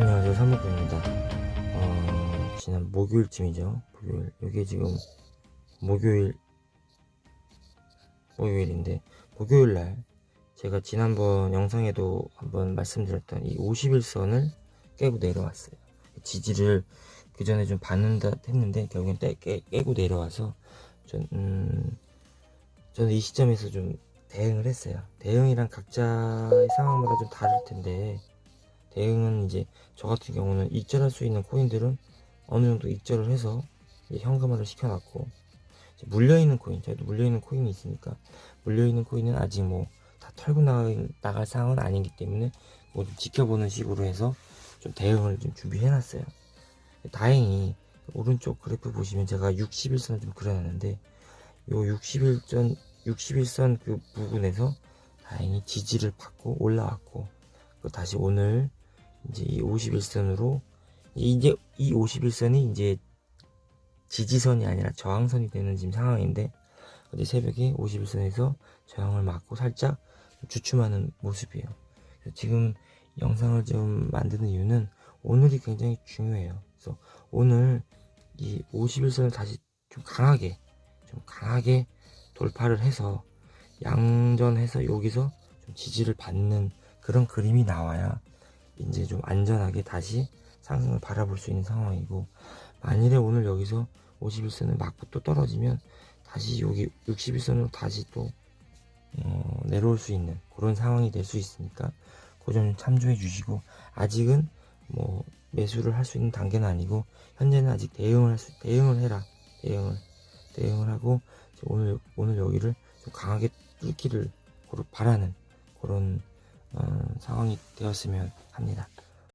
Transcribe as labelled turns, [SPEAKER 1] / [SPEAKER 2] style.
[SPEAKER 1] 안녕하세요 사무국입니다. 어, 지난 목요일쯤이죠? 목요일. 이게 지금 목요일 목요일인데 목요일날 제가 지난번 영상에도 한번 말씀드렸던 이 51선을 깨고 내려왔어요. 지지를 그 전에 좀 받는다 했는데 결국엔 깨, 깨, 깨고 내려와서 전, 음, 저는 이 시점에서 좀 대응을 했어요. 대응이랑 각자의 상황마다 좀 다를 텐데 대응은 이제 저 같은 경우는 익절할 수 있는 코인들은 어느 정도 익절을 해서 이제 현금화를 시켜놨고 물려있는 코인, 저도 물려있는 코인이 있으니까 물려있는 코인은 아직 뭐 다 털고 나갈, 나갈 상황은 아니기 때문에 뭐 좀 지켜보는 식으로 해서 좀 대응을 좀 준비해놨어요. 다행히 오른쪽 그래프 보시면 제가 61선을 좀 그려놨는데 요 61전 61선 그 부분에서 다행히 지지를 받고 올라왔고 그 다시 오늘 이제 이 51선으로 이제 이 51선이 이제 지지선이 아니라 저항선이 되는 지금 상황인데 어제 새벽에 51선에서 저항을 맞고 살짝 주춤하는 모습이에요. 지금 영상을 좀 만드는 이유는 오늘이 굉장히 중요해요. 그래서 오늘 이 51선을 다시 좀 강하게 좀 강하게 돌파를 해서 양전해서 여기서 좀 지지를 받는 그런 그림이 나와야 이제 좀 안전하게 다시 상승을 바라볼 수 있는 상황이고 만일에 오늘 여기서 51선을 맞고 또 떨어지면 다시 여기 61선으로 다시 또 어, 내려올 수 있는 그런 상황이 될 수 있으니까 그점 참조해 주시고 아직은 뭐 매수를 할 수 있는 단계는 아니고 현재는 아직 대응을 할 수, 대응을 해라. 대응을 대응을 하고 오늘 오늘 여기를 좀 강하게 뚫기를 바라는 그런 어, 상황이 되었으면 합니다.